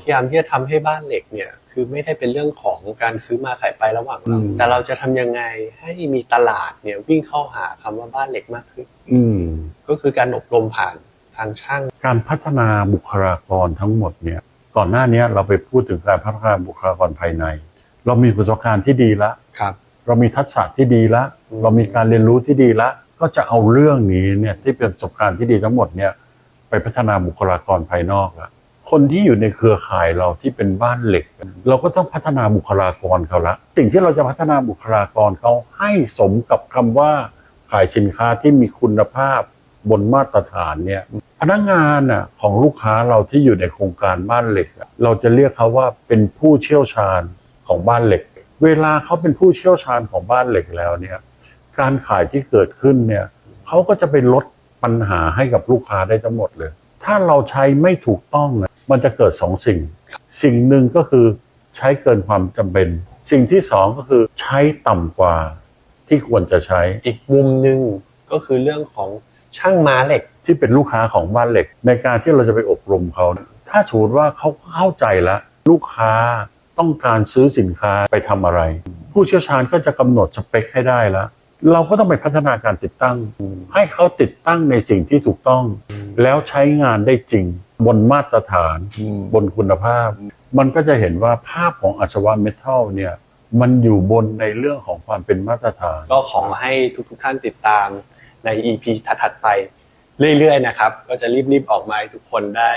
พยายามที่จะทำให้บ้านเหล็กเนี่ย คือไม่ได้เป็นเรื่องของการซื้อมาขายไประหว่างเราอืมแต่เราจะทำยังไงให้มีตลาดเนี่ยวิ่งเข้าหาคำว่าบ้านเหล็กมากขึ้น อืมก็คือการอบรมผ่านทางช่าง การพัฒนาบุคลากรทั้งหมดเนี่ย ก่อนหน้านี้เราไปพูดถึงการพัฒนาบุคลากรภายใน เรามีประสบการณ์ที่ดีละครับ เรามีทักษะที่ดีละอืมเรามีการเรียนรู้ที่ดีละ ก็จะเอาเรื่องนี้เนี่ยที่เป็นประสบการณ์ที่ดีทั้งหมดเนี่ย ไปพัฒนาบุคลากรภายนอกละคนที่อยู่ในเครือข่ายเราที่เป็นบ้านเหล็ก เราก็ต้องพัฒนาบุคลากรเขาละสิ่งที่เราจะพัฒนาบุคลากรเขาให้สมกับคำว่าขายสินค้าที่มีคุณภาพบนมาตรฐานเนี่ยพนักงานน่ะของลูกค้าเราที่อยู่ในโครงการบ้านเหล็ก เราจะเรียกเขาว่าเป็นผู้เชี่ยวชาญของบ้านเหล็ก เวลาเขาเป็นผู้เชี่ยวชาญของบ้านเหล็กแล้วเนี่ยการขายที่เกิดขึ้นเนี่ยเขาก็จะไปลด ปัญหาให้กับลูกค้าได้ทั้งหมดเลย ถ้าเราใช้ไม่ถูกต้องนะมันจะเกิดสองสิ่ง สิ่งหนึ่งก็คือใช้เกินความจำเป็น สิ่งที่สองก็คือใช้ต่ำกว่าที่ควรจะใช้ อีกมุมหนึ่งก็คือเรื่องของช่างม้าเหล็กที่เป็นลูกค้าของบ้านเหล็ก ในการที่เราจะไปอบรมเขาเนี่ยถ้าสมมติว่าเขาเข้าใจแล้ว ลูกค้าต้องการซื้อสินค้าไปทำอะไร ผู้เชี่ยวชาญก็จะกำหนดสเปคให้ได้แล้ว เราก็ต้องไปพัฒนาการติดตั้ง ให้เขาติดตั้งในสิ่งที่ถูกต้อง แล้วใช้งานได้จริง บนมาตรฐาน บนคุณภาพ มันก็จะเห็นว่าภาพของอัศวะเมทัลเนี่ยมันอยู่บนในเรื่องของความเป็นมาตรฐาน ก็ขอให้ทุกๆท่านติดตามใน EP ถัดๆไปเรื่อยๆนะครับ ก็จะรีบๆออกมาให้ทุกคนได้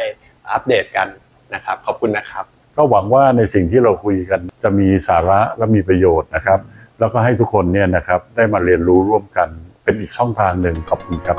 อัปเดตกันนะครับ ขอบคุณนะครับ ก็หวังว่าในสิ่งที่เราคุยกันจะมีสาระและมีประโยชน์นะครับ แล้วก็ให้ทุกคนเนี่ยนะครับได้มาเรียนรู้ร่วมกันเป็นอีกช่องทางหนึ่งขอบคุณครับ